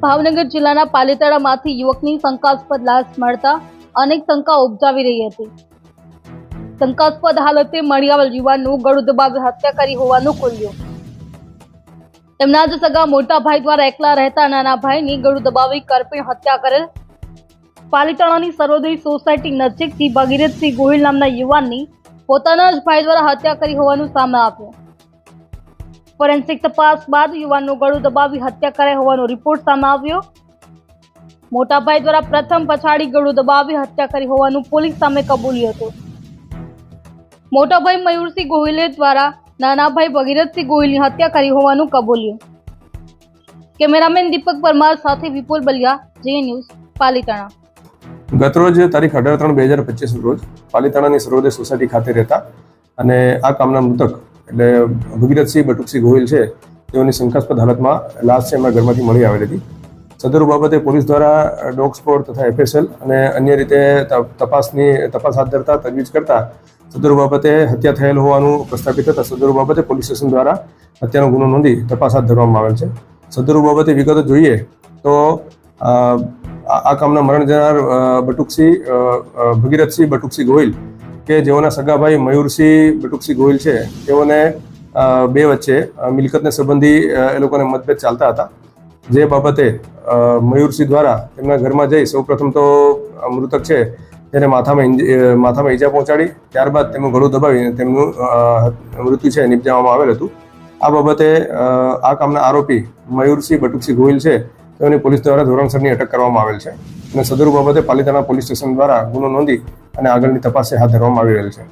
ભાવનગર જિલ્લાના પાલીતાણામાંથી યુવકની શંકાસ્પદ લાશ મળતા અનેક શંકા ઉપજાવી રહી હતી. શંકાસ્પદ હાલતે મળી આવેલ યુવાનનું ગળું હત્યા કરી હોવાનું ખુલ્યું. તેમના જ સગા મોટા ભાઈ દ્વારા એકલા રહેતા નાના ભાઈની ગળું દબાવી કરપીણ હત્યા કરેલ પાલીતાણાની સર્વોદય સોસાયટી નજીકથી ભગીરથસિંહ ગોહિલ નામના યુવાનની પોતાના જ ભાઈ દ્વારા હત્યા કરી હોવાનું સામે આવ્યું. ફોરેન્સિક તપાસ બાદ યુવાનનું ગળું દબાવી હત્યા કરાઈ હોવાનો રિપોર્ટ સામે આવ્યો. મોટાભાઈ દ્વારા પ્રથમ પછાડી ગળું દબાવી હત્યા કરી હોવાનું પોલીસ સામે કબૂલ્યું હતું. મોટાભાઈ મયુરસિંહ ગોહિલે દ્વારા નાનાભાઈ ભગીરથસિંહ ગોહિલની હત્યા કરી હોવાનું કબૂલ્યું. કેમેરામેન દીપક પરમાર સાથે વિપુલ બલિયા, જે ન્યૂઝ પાલીતાણા. ગતરોજ તારીખ અઢાર ત્રણ બે હજાર પચીસ રોજ પાલીતાણાની સર્વોદય સોસાયટી ખાતે રહેતા અને આ કામના મૃતક એટલે ભગીરથસિંહ બટુકસિંહ ગોહિલ છે, તેઓની શંકાસ્પદ હાલતમાં લાશ છે એમના ઘરમાંથી મળી આવેલી હતી. સદરૂ બાબતે પોલીસ દ્વારા ડોગ સ્પોટ તથા એફએસએલ અને અન્ય રીતે તપાસની, તપાસ હાથ ધરતા, તજવીજ કરતા સદરુ બાબતે હત્યા થયેલ હોવાનું પ્રસ્થાપિત થતા સદરુ બાબતે પોલીસ સ્ટેશન દ્વારા હત્યાનો ગુનો નોંધી તપાસ હાથ ધરવામાં આવેલ છે. સદરુ બાબતે વિગતો જોઈએ તો આ કામના મરણ જનાર બટુકસિંહ ભગીરથસિંહ બટુકસિંહ ગોહિલ કે જેઓના સગાભાઈ મયુરસિંહ, બટુકસિંહ ગોહિલ છે, તેઓને બે વચ્ચે મિલકતને સંબંધી એ લોકોને મતભેદ ચાલતા હતા. જે બાબતે મયુરસિંહ દ્વારા તેમના ઘરમાં જઈ સૌપ્રથમ તો મૃતક છે, તેને માથામાં માથામાં ઈજા પહોંચાડી, ત્યારબાદ તેમનું ગળું દબાવીને તેમનું મૃત્યુ છે નિપજાવવામાં આવેલ હતું. આ બાબતે આ કામના આરોપી મયુરસિંહ, બટુકસિંહ ગોહિલ છે તેઓની પોલીસ દ્વારા ધોરણસરની અટક કરવામાં આવેલ છે અને સદરૂ બાબતે પાલિતાણા પોલીસ સ્ટેશન દ્વારા ગુનો નોંધી અને આગળની તપાસ હાથ ધરવામાં આવી રહેલ છે.